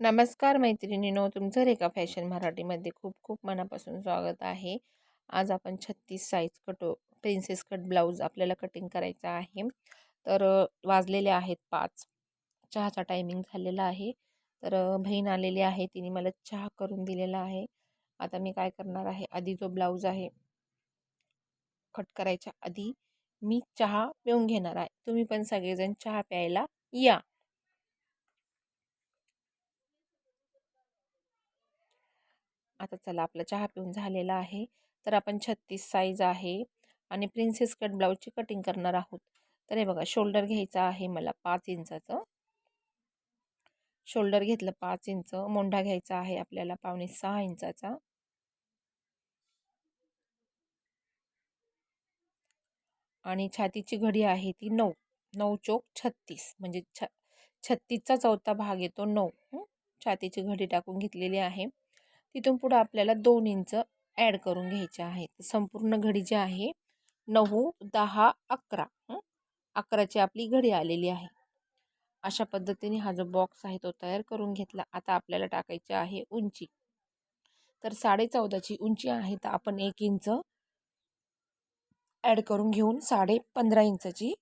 नमस्कार मैत्रिणीनो तुमचं रेखा फॅशन मराठीमध्ये खूप खूप मनापासून स्वागत आहे. आज आपण छत्तीस साईज कटो प्रिन्सेस कट ब्लाऊज आपल्याला कटिंग करायचं आहे. तर वाजलेले आहेत पाच. चहाचा टायमिंग झालेला आहे. तर बहीण आलेली आहे तिने मला चहा करून दिलेला आहे. आता मी काय करणार आहे आधी जो ब्लाऊज आहे कट करायच्या आधी मी चहा पिऊन घेणार आहे. तुम्ही पण सगळेजण चहा प्यायला या. आता चला आपला चहा पिऊन झालेला आहे. तर आपण छत्तीस साईज आहे आणि प्रिन्सेस कट ब्लाऊजची कटिंग करणार आहोत. तर हे बघा शोल्डर घ्यायचा आहे मला पाच इंचाचं. शोल्डर घेतलं पाच इंच. मोंढा घ्यायचा आहे आपल्याला पावणे सहा इंचाचा. आणि छातीची घडी आहे ती नऊ. नऊ चोक छत्तीस. म्हणजे छ छत्तीसचा चौथा भाग येतो नऊ. छातीची घडी टाकून घेतलेली आहे. तिथून पुढं आपल्याला दोन इंच ॲड करून घ्यायचे आहेत. संपूर्ण घडी जी आहे नऊ दहा अकरा अकराची आपली घडी आलेली आहे. अशा पद्धतीने हा जो बॉक्स आहे तो तयार करून घेतला. आता आपल्याला टाकायची आहे उंची. तर साडे चौदाची उंची आहे तर आपण एक इंच ॲड करून घेऊन साडे पंधरा इंचाची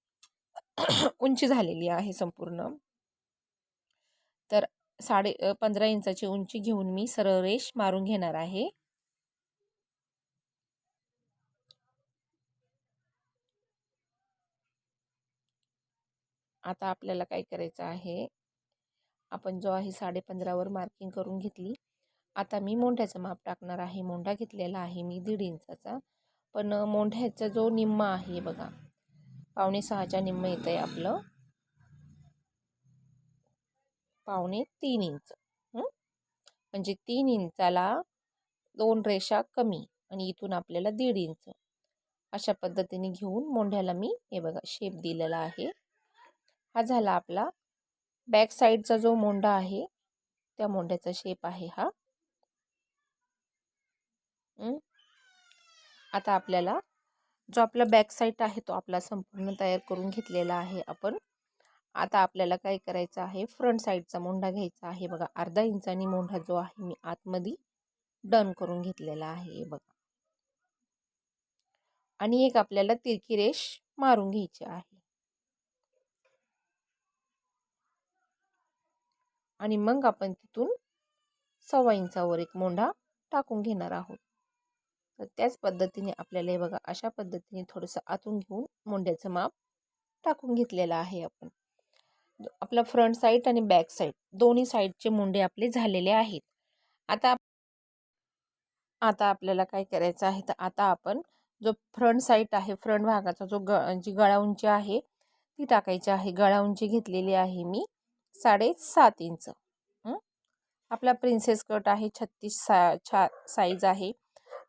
उंची झालेली आहे संपूर्ण. तर साडे पंधरा इंचाची उंची घेऊन मी सरळ रेष मारून घेणार आहे. आता आपल्याला काय करायचं आहे? आपण जो आहे साडे पंधरावर मार्किंग करून घेतली. आता मी मोंढ्याचं माप टाकणार आहे. मोंढा घेतलेला आहे मी दीड इंचाचा. पण मोंढ्याचा जो निम्मा आहे बघा. पावणे सहाच्या निम्म येतं आहे आपलं. पावणे तीन इंच. म्हणजे तीन इंचाला दोन रेषा कमी आणि इथून आपल्याला दीड इंच. अशा पद्धतीने घेऊन मोंढ्याला मी हे बघा शेप दिलेला आहे. हा झाला आपला बॅक साईडचा जो मोंडा आहे त्या मोंढ्याचा शेप आहे हा. आता आपल्याला जो आपला बॅक साईड आहे तो आपला संपूर्ण तयार करून घेतलेला आहे आपण. आता आपल्याला काय करायचं आहे? फ्रंट साईडचा मोंढा घ्यायचा आहे बघा. अर्धा इंचानी मोंढा जो आहे मी आतमध्ये डन करून घेतलेला आहे बघा. आणि एक आपल्याला तिरकी रेष मारून घ्यायची आहे. आणि मग आपण तिथून सव्वा इंचावर एक मोंढा टाकून घेणार आहोत. तर त्याच पद्धतीने आपल्याला हे बघा अशा पद्धतीने थोडंसं आतून घेऊन मोंड्याचं माप टाकून घेतलेलं आहे आपण. आपला फ्रंट साईड आणि बॅक साईड. दोन्ही साईडचे मुंडे आपले झालेले आहेत. आता आता आपल्याला काय करायचं आहे? तर आता आपण जो फ्रंट साईड आहे फ्रंट भागाचा जो ग जी गळा उंची आहे ती टाकायची आहे. गळा उंची घेतलेली आहे मी साडेसात इंच. आपला प्रिन्सेस कट आहे छत्तीस सा छा साईज आहे.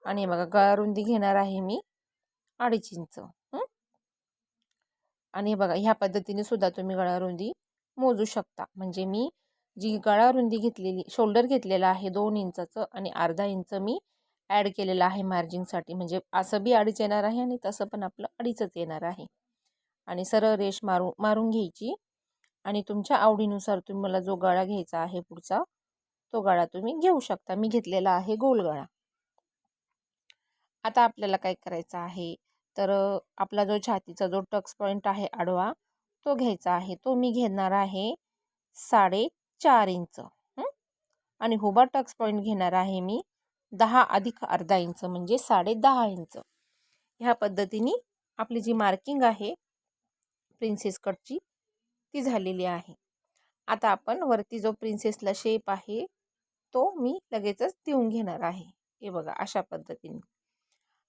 आणि बघा गळा रुंदी घेणार आहे मी अडीच इंच. आणि बघा ह्या पद्धतीने सुद्धा तुम्ही गळा रुंदी मोजू शकता. म्हणजे मी जी गळा रुंदी घेतलेली शोल्डर घेतलेला आहे दोन इंचाचं आणि अर्धा इंच मी ॲड केलेलं आहे मार्जिंगसाठी म्हणजे असं बी अडीच येणार आहे आणि तसं पण आपलं अडीचच येणार आहे. आणि सरळ रेश मारू मारून घ्यायची आणि तुमच्या आवडीनुसार तुम्ही मला जो गळा घ्यायचा आहे पुढचा तो गळा तुम्ही घेऊ शकता. मी घेतलेला आहे गोल गळा. आता आपल्याला काय करायचं आहे? तर आपला जो छातीचा जो टक्स पॉईंट आहे आडवा तो घ्यायचा आहे. तो मी घेणार आहे साडे चार इंच आणि हुबा टक्स पॉईंट घेणार आहे मी दहा अधिक अर्धा इंच म्हणजे साडे दहा इंच. ह्या पद्धतीने आपली जी मार्किंग आहे प्रिन्सेस कटची ती झालेली आहे. आता आपण वरती जो प्रिन्सेसला शेप आहे तो मी लगेचच देऊन घेणार आहे. हे बघा अशा पद्धतीने.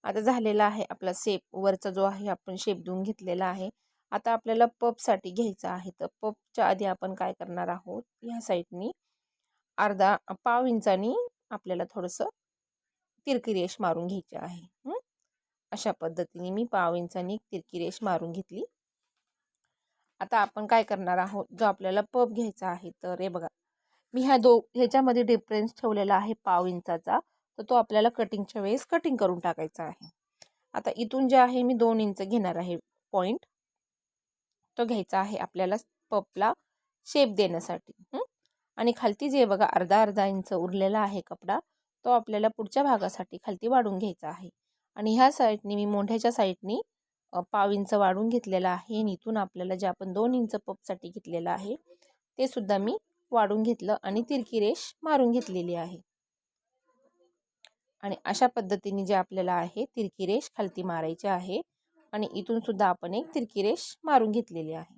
आता झालेला आहे आपला शेप वरचा जो आहे आपण शेप देऊन घेतलेला आहे. आता आपल्याला पपसाठी घ्यायचं आहे. तर पपच्या आधी आपण काय करणार आहोत? ह्या साईडनी अर्धा पाव इंचानी आपल्याला थोडंसं तिरकी रेश मारून घ्यायची आहे. अशा पद्धतीने मी पाव इंचानी तिरकी रेश मारून घेतली. आता आपण काय करणार आहोत? जो आपल्याला पप घ्यायचा आहे. तर हे बघा. मी ह्या दो ह्याच्यामध्ये डिफरन्स ठेवलेला आहे पाव इंचाचा. तर तो आपल्याला कटिंगच्या वेळेस कटिंग करून टाकायचा आहे. आता इथून जे आहे मी दोन इंच घेणार आहे पॉईंट तो घ्यायचा आहे आपल्याला पपला शेप देण्यासाठी. आणि खालती जे बघा अर्धा अर्धा इंच उरलेला आहे कपडा तो आपल्याला पुढच्या भागासाठी खालती वाढून घ्यायचा आहे. आणि ह्या साईडनी मी मोंढ्याच्या साईडनी पाव इंच वाढून घेतलेला आहे आणि इथून आपल्याला जे आपण दोन इंच पपसाठी घेतलेलं आहे ते सुद्धा मी वाढून घेतलं आणि तिरकी रेष मारून घेतलेली आहे. आणि अशा पद्धतीने जे आपल्याला आहे तिरकी रेष खालती मारायची आहे आणि इथून सुद्धा आपण एक तिरकी रेष मारून घेतलेली आहे.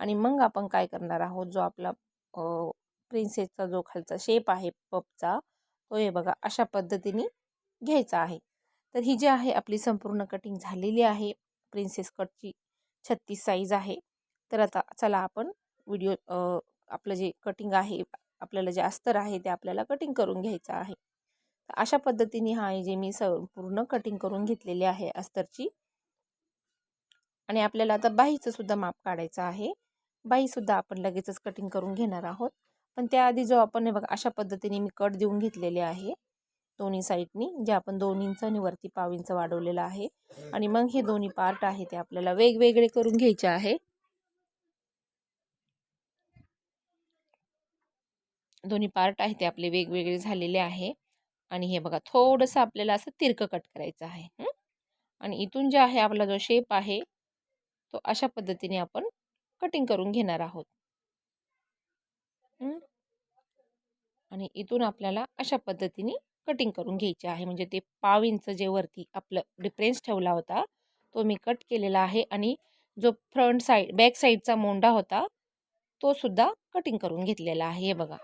आणि मग आपण काय करणार आहोत? जो आपला प्रिन्सेसचा जो खालचा शेप आहे पपचा तो हे बघा अशा पद्धतीने घ्यायचा आहे. तर ही जी आहे आपली संपूर्ण कटिंग झालेली आहे. प्रिन्सेस कटची छत्तीस साईज आहे. तर आता चला आपण व्हिडिओ आपलं जे कटिंग आहे आपल्याला जे अस्तर आहे ते आपल्याला कटिंग करून घ्यायचं आहे. तर अशा पद्धतीने हा जे मी पूर्ण कटिंग करून घेतलेली आहे अस्तरची. आणि आपल्याला आता बाहीचं सुद्धा माप काढायचं आहे. बाहीसुद्धा आपण लगेचच कटिंग करून घेणार आहोत. पण त्याआधी जो आपण हे बघा अशा पद्धतीने मी कट देऊन घेतलेले आहे. दोन्ही साईडनी जे आपण दोन इंच आणि वरती पाव इंच वाढवलेलं आहे. आणि मग हे दोन्ही पार्ट आहे ते आपल्याला वेगवेगळे करून घ्यायचे आहे. दोन्ही पार्ट आहे ते आपले वेगवेगळे झालेले आहे. आणि हे बघा थोडंसं आपल्याला असं तिरकं कट करायचं आहे आणि इथून जे आहे आपला जो शेप आहे तो अशा पद्धतीने आपण कटिंग करून घेणार आहोत. आणि इथून आपल्याला अशा पद्धतीने कटिंग करून घ्यायचे आहे. म्हणजे ते पाव इंच जे वरती आपलं डिफरेन्स ठेवला होता तो मी कट केलेला आहे आणि जो फ्रंट साईड बॅक साईडचा मोंडा होता तो सुद्धा कटिंग करून घेतलेला आहे. हे बघा.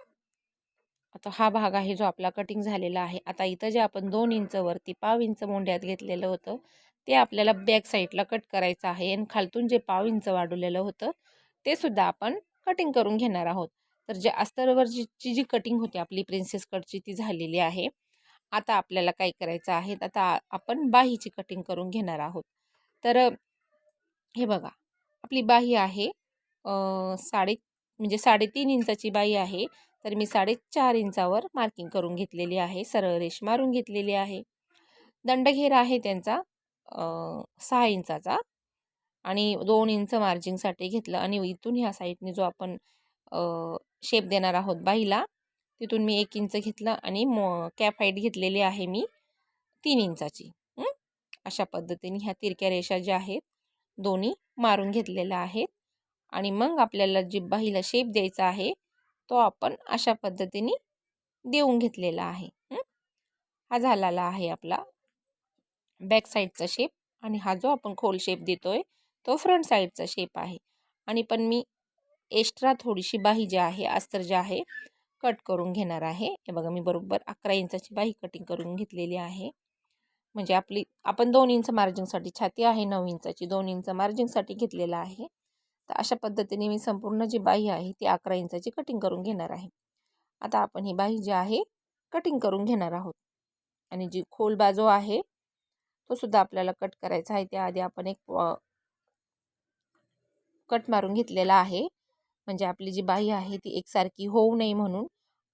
आता हा भाग आहे जो आपला कटिंग झालेला आहे. आता इथं जे आपण दोन इंचवरती पाव इंच मोंड्यात घेतलेलं होतं ते आपल्याला बॅक साईडला कट करायचं आहे आणि खालतून जे पाव इंच वाढवलेलं होतं ते सुद्धा आपण कटिंग करून घेणार आहोत. तर जे अस्तरवरची जी कटिंग होती आपली प्रिन्सेस कटची ती झालेली आहे. आता आपल्याला काय करायचं आहे आता आपण बाहीची कटिंग करून घेणार आहोत. तर हे बघा आपली बाही आहे साडे म्हणजे साडेतीन इंचाची बाही आहे. तर मी साडेचार इंचावर मार्किंग करून घेतलेली आहे. सरळ रेष मारून घेतलेली आहे. दंडघेर आहे त्यांचा सहा इंचाचा आणि दोन इंच मार्जिंगसाठी घेतलं आणि इथून ह्या साईडने जो आपण शेप देणार आहोत बाईला तिथून मी एक इंच घेतलं आणि मो कॅप हाईट घेतलेली आहे मी तीन इंचाची. अशा पद्धतीने ह्या तिरक्या रेषा ज्या आहेत दोन्ही मारून घेतलेल्या आहेत आणि मग आपल्याला जी बाहीला शेप द्यायचा आहे तो आपण अशा पद्धतीने देऊन घेतलेला आहे. हा? झालेला आहे आपला बॅक साईडचा शेप आणि हा जो आपण खोल शेप देतोय तो फ्रंट साईडचा शेप आहे. आणि पण मी एक्स्ट्रा थोडीशी बाही जी आहे अस्तर जे आहे कट करून घेणार आहे. हे बघा मी बरोबर अकरा इंचाची बाही कटिंग करून घेतलेली आहे. म्हणजे आपली आपण दोन इंच मार्जिंगसाठी छाती आहे नऊ इंचाची दोन इंच मार्जिंगसाठी घेतलेला आहे. तर अशा पद्धतीने मी संपूर्ण जी बाही आहे ती अकरा इंचाची कटिंग करून घेणार आहे. आता आपण ही बाही जी आहे कटिंग करून घेणार आहोत. आणि जी खोल बाजू आहे तो सुद्धा आपल्याला कट करायचा आहे. त्याआधी आपण एक कट मारून घेतलेला आहे. म्हणजे आपली जी बाही आहे ती एकसारखी होऊ नये म्हणून.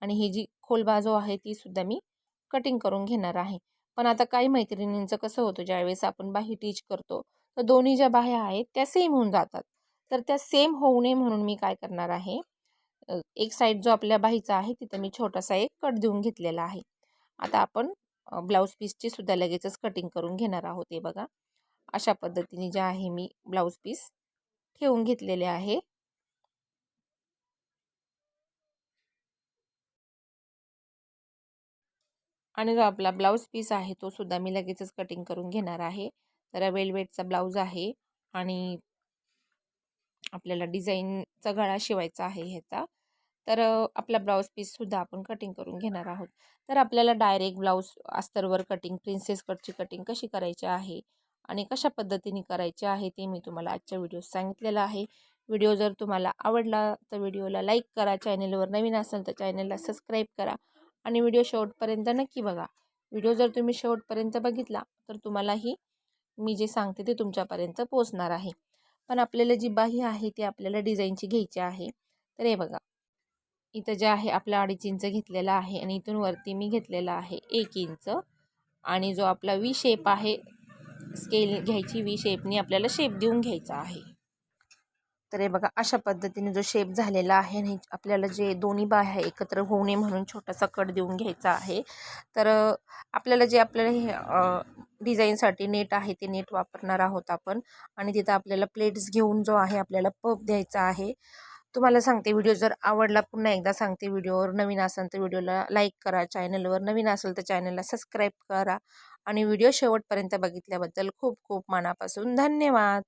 आणि ही जी खोल बाजू आहे ती सुद्धा मी कटिंग करून घेणार आहे. पण आता काही मैत्रिणींचं कसं होतं ज्यावेळेस आपण बाही टीच करतो तर दोन्ही ज्या बाह्या आहेत त्या सेम होऊन जातात. तर त्या सेम होऊ नये म्हणून मी काय करणार आहे? एक साईड जो आपल्या बाहीचा आहे तिथं मी छोटासा एक कट देऊन घेतलेला आहे. आता आपण ब्लाऊज पीसची सुद्धा लगेचच कटिंग करून घेणार आहोत हे बघा. अशा पद्धतीने जे आहे मी ब्लाऊज पीस ठेवून घेतलेले आहे. आणि जो आपला ब्लाऊज पीस आहे तो सुद्धा मी लगेचच कटिंग करून घेणार आहे. तर वेलवेटचा ब्लाऊज आहे आणि आपल्याला डिझाईनचा गळा शिवायचा आहे ह्याचा. तर आपला ब्लाऊज पीससुद्धा आपण कटिंग करून घेणार आहोत. तर आपल्याला डायरेक्ट ब्लाऊज अस्तरवर कटिंग प्रिन्सेस कटची कटिंग कशी करायची आहे आणि कशा पद्धतीने करायचे आहे ते मी तुम्हाला आजच्या व्हिडिओत सांगितलेलं आहे. व्हिडिओ जर तुम्हाला आवडला तर व्हिडिओला लाईक करा चॅनेलवर नवीन असेल तर चॅनलला सबस्क्राईब करा आणि व्हिडिओ शेवटपर्यंत नक्की बघा. व्हिडिओ जर तुम्ही शेवटपर्यंत बघितला तर तुम्हालाही मी जे सांगते ते तुमच्यापर्यंत पोचणार आहे. पण आपल्याला जी बाही आहे ती आपल्याला डिझाईनची घ्यायची आहे. तर हे बघा. इथं जे आहे आपला अडीच इंच घेतलेला आहे आणि इथून वरती मी घेतलेला आहे एक इंच. आणि जो आपला वी शेप आहे स्केल घ्यायची वी शेपनी आपल्याला शेप देऊन घ्यायचा आहे. तर हे बघा अशा पद्धतीने जो शेप झालेला आहे आणि आपल्याला जे दोन्ही बाह्या एकत्र होऊ नये म्हणून छोटासा कट देऊन घ्यायचा आहे. तर आपल्याला जे आपल्याला हे डिझाईनसाठी नेट आहे ते नेट वापरणार आहोत आपण. आणि तिथं आपल्याला प्लेट्स घेऊन जो आहे आपल्याला पप द्यायचा आहे. तुम्हाला सांगते व्हिडिओ जर आवडला पुन्हा एकदा सांगते व्हिडिओवर. नवीन असेल तर व्हिडिओला लाईक करा चॅनलवर. नवीन असेल तर चॅनलला सबस्क्राईब करा. आणि व्हिडिओ शेवटपर्यंत बघितल्याबद्दल खूप खूप मनापासून धन्यवाद.